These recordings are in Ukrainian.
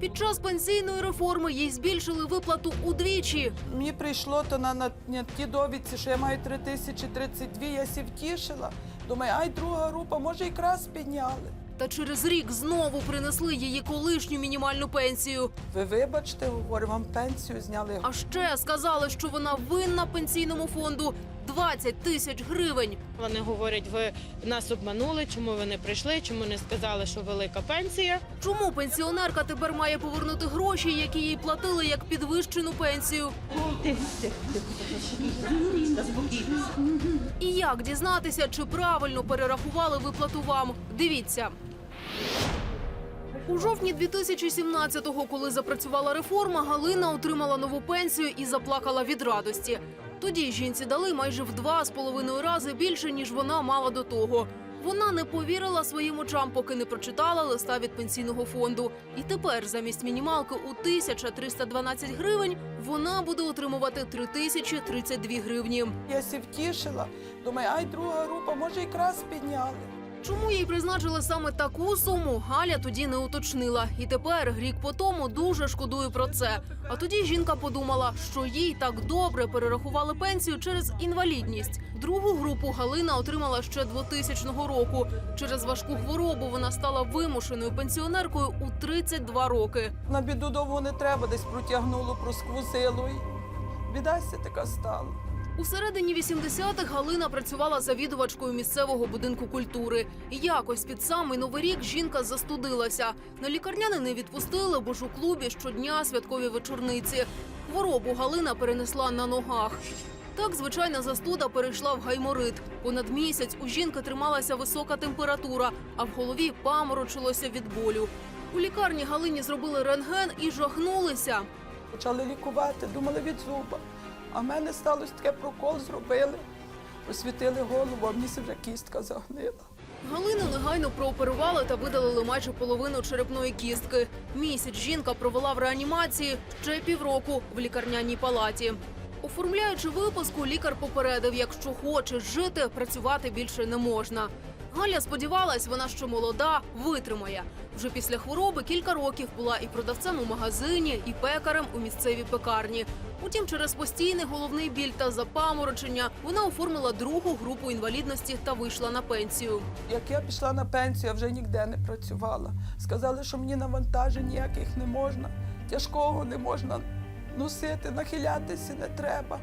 Під час пенсійної реформи їй збільшили виплату удвічі. Мені прийшло то на, на, на ті довідці, що я маю 3032, я сі втішила. Думаю, ай, друга група, може, якраз підняли. Та через рік знову принесли її колишню мінімальну пенсію. Ви вибачте, говорю, вам пенсію зняли. А ще сказали, що вона винна пенсійному фонду 20 тисяч гривень. Вони говорять, ви нас обманули, чому ви не прийшли, чому не сказали, що велика пенсія. Чому пенсіонерка тепер має повернути гроші, які їй платили як підвищену пенсію? І як дізнатися, чи правильно перерахували виплату вам? Дивіться. У жовтні 2017-го, коли запрацювала реформа, Галина отримала нову пенсію і заплакала від радості. Тоді жінці дали майже в два з половиною рази більше, ніж вона мала до того. Вона не повірила своїм очам, поки не прочитала листа від пенсійного фонду. І тепер замість мінімалки у 1312 гривень вона буде отримувати 3032 гривні. Я сі втішила. Думаю, ай, друга група, може, якраз підняли. Чому їй призначили саме таку суму, Галя тоді не уточнила. І тепер, рік по тому, дуже шкодує про це. А тоді жінка подумала, що їй так добре перерахували пенсію через інвалідність. Другу групу Галина отримала ще 2000 року. Через важку хворобу вона стала вимушеною пенсіонеркою у 32 роки. На біду довго не треба, десь протягнуло, просквозило. Бідася така стала. У середині 80-х Галина працювала завідувачкою місцевого будинку культури. І якось під самий новий рік жінка застудилася. На лікарняни не відпустили, бо ж у клубі щодня святкові вечорниці. Хворобу Галина перенесла на ногах. Так звичайна застуда перейшла в гайморит. Понад місяць у жінки трималася висока температура, а в голові паморочилося від болю. У лікарні Галині зробили рентген і жахнулися. Почали лікувати, думали від зуба. А в мене сталося таке прокол зробили. Освітили голову, а се вже кістка загнила. Галину негайно прооперували та видалили майже половину черепної кістки. Місяць жінка провела в реанімації ще півроку в лікарняній палаті. Оформляючи випуску, лікар попередив, якщо хочеш жити, працювати більше не можна. Галя сподівалась, вона ще молода, витримає. Вже після хвороби кілька років була і продавцем у магазині, і пекарем у місцевій пекарні. Утім, через постійний головний біль та запаморочення вона оформила другу групу інвалідності та вийшла на пенсію. Як я пішла на пенсію, я вже ніде не працювала. Сказали, що мені навантажень ніяких не можна, тяжкого не можна носити, нахилятися не треба.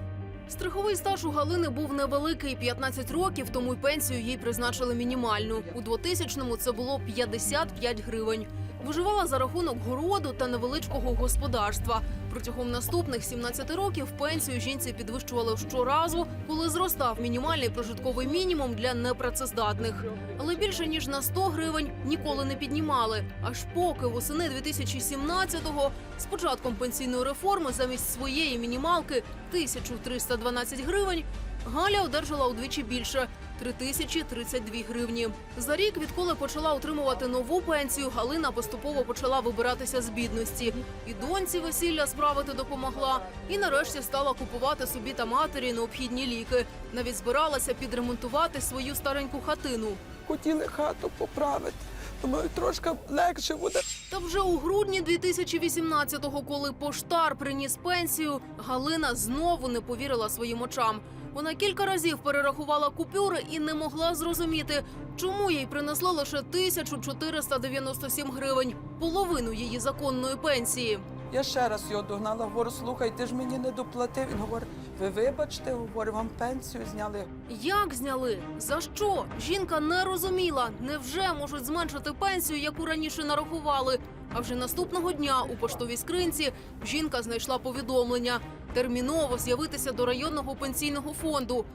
Страховий стаж у Галини був невеликий 15 років, тому й пенсію їй призначили мінімальну. У 2000-му це було 55 гривень. Виживала за рахунок городу та невеличкого господарства. Протягом наступних 17 років пенсію жінці підвищували щоразу, коли зростав мінімальний прожитковий мінімум для непрацездатних. Але більше ніж на 100 гривень ніколи не піднімали. Аж поки восени 2017-го з початком пенсійної реформи замість своєї мінімалки 1312 гривень Галя одержала удвічі більше 3032 гривні. За рік, відколи почала отримувати нову пенсію, Галина поступово почала вибиратися з бідності. І доньці весілля справити допомогла, і нарешті стала купувати собі та матері необхідні ліки. Навіть збиралася підремонтувати свою стареньку хатину. Хотіли хату поправити. Думаю, трошки легше буде. Та вже у грудні 2018-го, коли поштар приніс пенсію, Галина знову не повірила своїм очам. Вона кілька разів перерахувала купюри і не могла зрозуміти, чому їй принесли лише 1497 гривень, половину її законної пенсії. Я ще раз його догнала, говорю, слухай, ти ж мені не доплатив. Він говорить, ви вибачте, говорю, вам пенсію зняли. Як зняли? За що? Жінка не розуміла. Невже можуть зменшити пенсію, яку раніше нарахували? А вже наступного дня у поштовій скринці жінка знайшла повідомлення терміново з'явитися до районного пенсійного фонду.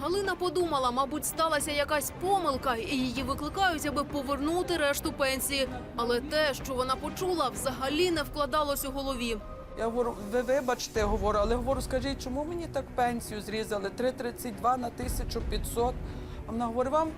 Галина подумала, мабуть, сталася якась помилка, і її викликають, аби повернути решту пенсії. Але те, що вона почула, взагалі не вкладалось у голові. Я говорю, ви вибачте, говорю, але говорю, скажіть, чому мені так пенсію зрізали? 3,32 на 1500. А вона говорить, вам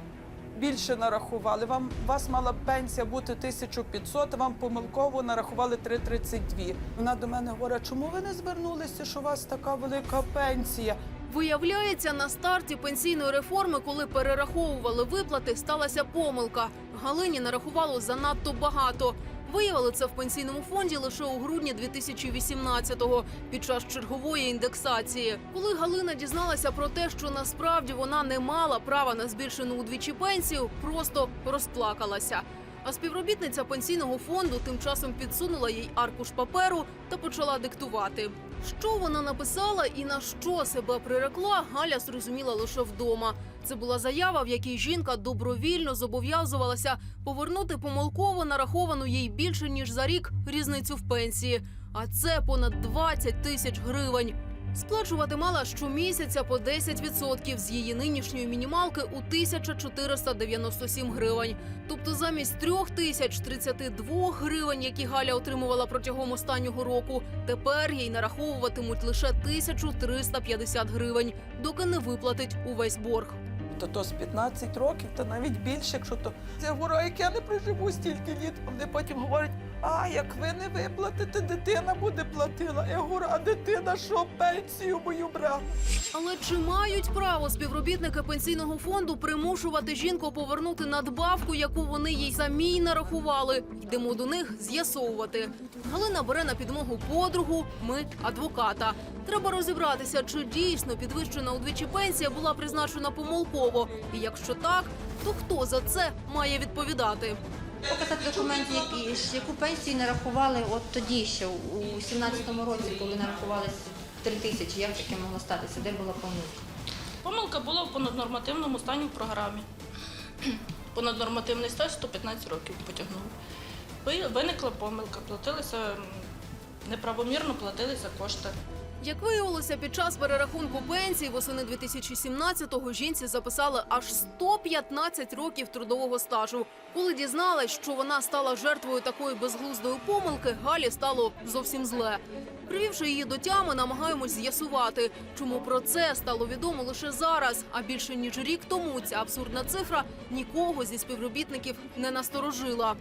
більше нарахували. Вам вас мала пенсія бути 1500, а вам помилково нарахували 3,32. Вона до мене говорить, чому ви не звернулися, що у вас така велика пенсія? Виявляється, на старті пенсійної реформи, коли перераховували виплати, сталася помилка. Галині нарахувало занадто багато. Виявили це в пенсійному фонді лише у грудні 2018-го під час чергової індексації. Коли Галина дізналася про те, що насправді вона не мала права на збільшену удвічі пенсію, просто розплакалася. А співробітниця пенсійного фонду тим часом підсунула їй аркуш паперу та почала диктувати. Що вона написала і на що себе прирекла, Галя зрозуміла лише вдома. Це була заява, в якій жінка добровільно зобов'язувалася повернути помилково нараховану їй більше ніж за рік різницю в пенсії. А це понад 20 тисяч гривень. Сплачувати мала щомісяця по 10% з її нинішньої мінімалки у 1497 гривень. Тобто замість 3032 гривень, які Галя отримувала протягом останнього року, тепер їй нараховуватимуть лише 1350 гривень, доки не виплатить увесь борг. То то з 15 років, та навіть більше, якщо то я говорю, а як я не проживу стільки літ. Вони потім говорять, а як ви не виплатите, дитина буде платила. Я говорю, а дитина що пенсію мою брала? Але чи мають право співробітники пенсійного фонду примушувати жінку повернути надбавку, яку вони їй самі нарахували? Йдемо до них з'ясовувати. Галина бере на підмогу подругу, ми адвоката. Треба розібратися, чи дійсно підвищена удвічі пенсія була призначена помилково. І якщо так, то хто за це має відповідати? Показати документи, які яку пенсію нарахували от тоді ще у 17-му році, коли нарахували 3 тисячі. Як таке могло статися? Де була помилка? Помилка була в понаднормативному стані в програмі. Понаднормативний стаж 115 років потягнули. Ви- Виникла помилка, платилися неправомірно платилися кошти. Як виявилося, під час перерахунку пенсії восени 2017-го жінці записали аж 115 років трудового стажу. Коли дізналась, що вона стала жертвою такої безглуздої помилки, Галі стало зовсім зле. Привівши її до тями, намагаємось з'ясувати, чому про це стало відомо лише зараз. А більше ніж рік тому ця абсурдна цифра нікого зі співробітників не насторожила.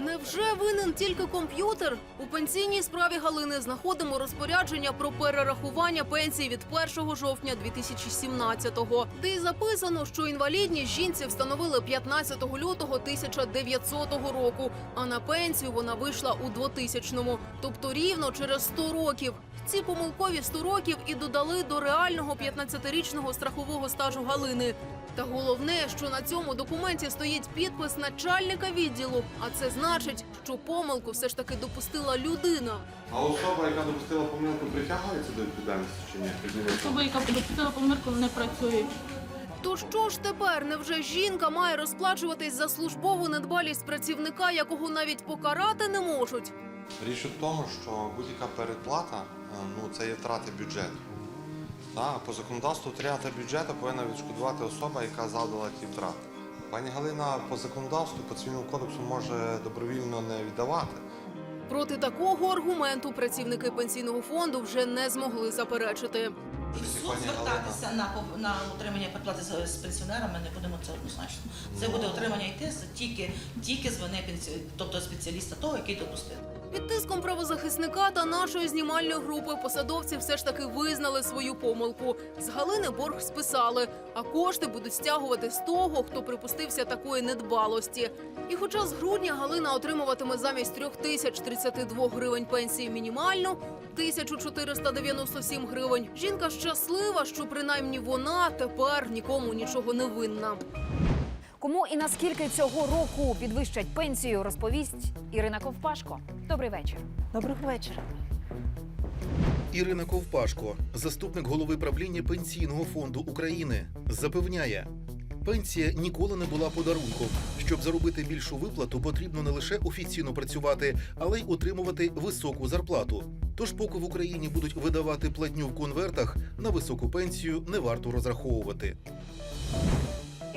Невже винен тільки комп'ютер? У пенсійній справі Галини знаходимо розпорядження про перерахування пенсії від 1 жовтня 2017-го, де й записано, що інвалідність жінці встановили 15 лютого 1900 року, а на пенсію вона вийшла у 2000-му, тобто рівно через 100 років. Ці помилкові 100 років і додали до реального 15-річного страхового стажу Галини. Та головне, що на цьому документі стоїть підпис начальника відділу, а це значить, що помилку все ж таки допустила людина. А особа, яка допустила помилку, притягується до відповідальності чи ні? Особи, яка допустила помилку, не працюють. То що ж тепер? Невже жінка має розплачуватись за службову недбалість працівника, якого навіть покарати не можуть? Річ у тому, що будь-яка передплата е, ну, це є втрати бюджету. Та, по законодавству втрата бюджету повинна відшкодувати особа, яка завдала ті втрати. Пані Галина по законодавству, по цивільному кодексу може добровільно не віддавати. Проти такого аргументу працівники пенсійного фонду вже не змогли заперечити. І в суд звертатися на, пов- на отримання переплати з, з пенсіонерами не будемо це однозначно. Це буде отримання йти з- тільки, тільки з вини пенсі... тобто спеціаліста того, який допустив. Під тиском правозахисника та нашої знімальної групи посадовці все ж таки визнали свою помилку. З Галини борг списали, а кошти будуть стягувати з того, хто припустився такої недбалості. І хоча з грудня Галина отримуватиме замість 3032 гривень пенсії мінімальну 1497 гривень, жінка щаслива, що принаймні вона тепер нікому нічого не винна. Кому і наскільки цього року підвищать пенсію, розповість Ірина Ковпашко. Добрий вечір. Доброго вечора. Ірина Ковпашко, заступник голови правління Пенсійного фонду України, запевняє, пенсія ніколи не була подарунком. Щоб заробити більшу виплату, потрібно не лише офіційно працювати, але й отримувати високу зарплату. Тож, поки в Україні будуть видавати платню в конвертах, на високу пенсію не варто розраховувати.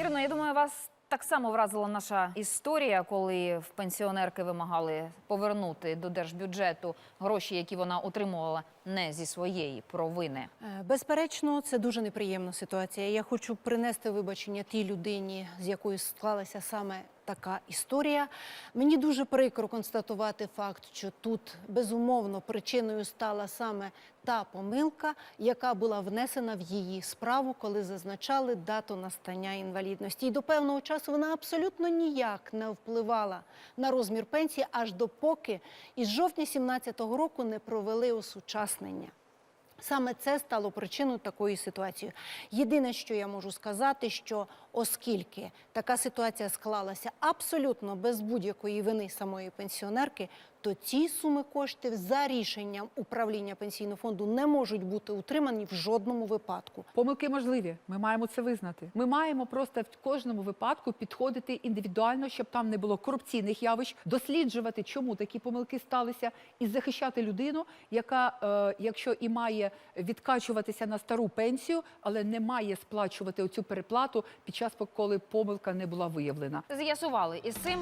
Ірино, я думаю, вас так само вразила наша історія, коли в пенсіонерки вимагали повернути до держбюджету гроші, які вона отримувала не зі своєї провини. Е, Безперечно, це дуже неприємна ситуація. Я хочу принести вибачення тій людині, з якою склалася саме така історія. Мені дуже прикро констатувати факт, що тут безумовно причиною стала саме та помилка, яка була внесена в її справу, коли зазначали дату настання інвалідності. І до певного часу вона абсолютно ніяк не впливала на розмір пенсії, аж допоки із жовтня 2017 року не провели осучаснення. Саме це стало причиною такої ситуації. Єдине, що я можу сказати, що оскільки така ситуація склалася абсолютно без будь-якої вини самої пенсіонерки, то ці суми коштів за рішенням управління пенсійного фонду не можуть бути утримані в жодному випадку. Помилки можливі. Ми маємо це визнати. Ми маємо просто в кожному випадку підходити індивідуально, щоб там не було корупційних явищ, досліджувати, чому такі помилки сталися, і захищати людину, яка, е, якщо і має відкачуватися на стару пенсію, але не має сплачувати оцю переплату під час, коли помилка не була виявлена. З'ясували із цим